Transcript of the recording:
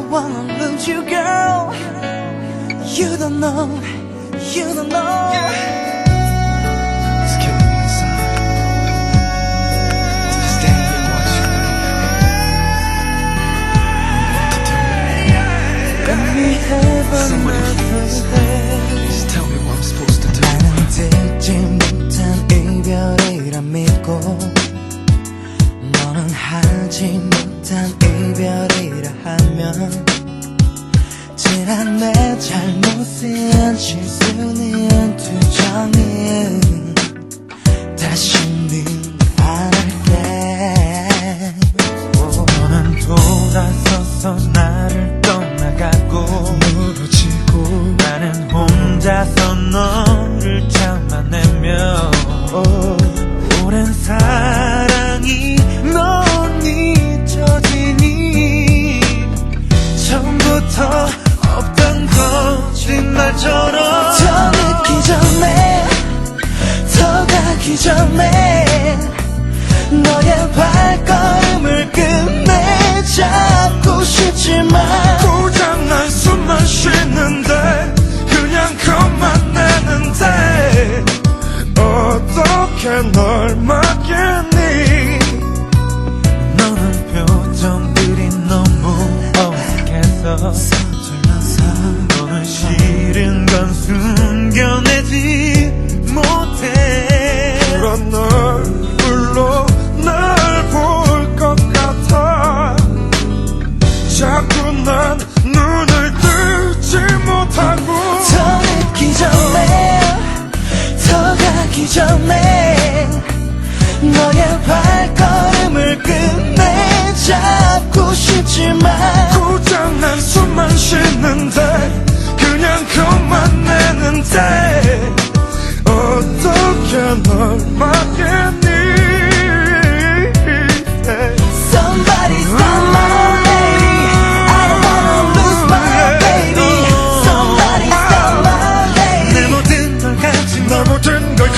want you, girl. You don't know, you don't know. It's killing me inside. To stand and watch you. Let me have Somebody another day. 너는 하지 못한 이별이라 하면 지난 내 잘못은 실수 가기 전에 너의 발걸음을 끝내 잡고 싶지만 고장난 숨만 쉬는데 그냥 그만 내는데 어떻게 널 막겠니? 너는 표정들이 너무 어색해서 서툴러서 너는 싫은 건숨 없지만 고장난 숨만 쉬는데 그냥 겁만 내는데 어떻게 널 막겠니 Somebody stop my baby I don't wanna lose my baby Somebody stop my baby 내 모든 걸 가진 너 모든 걸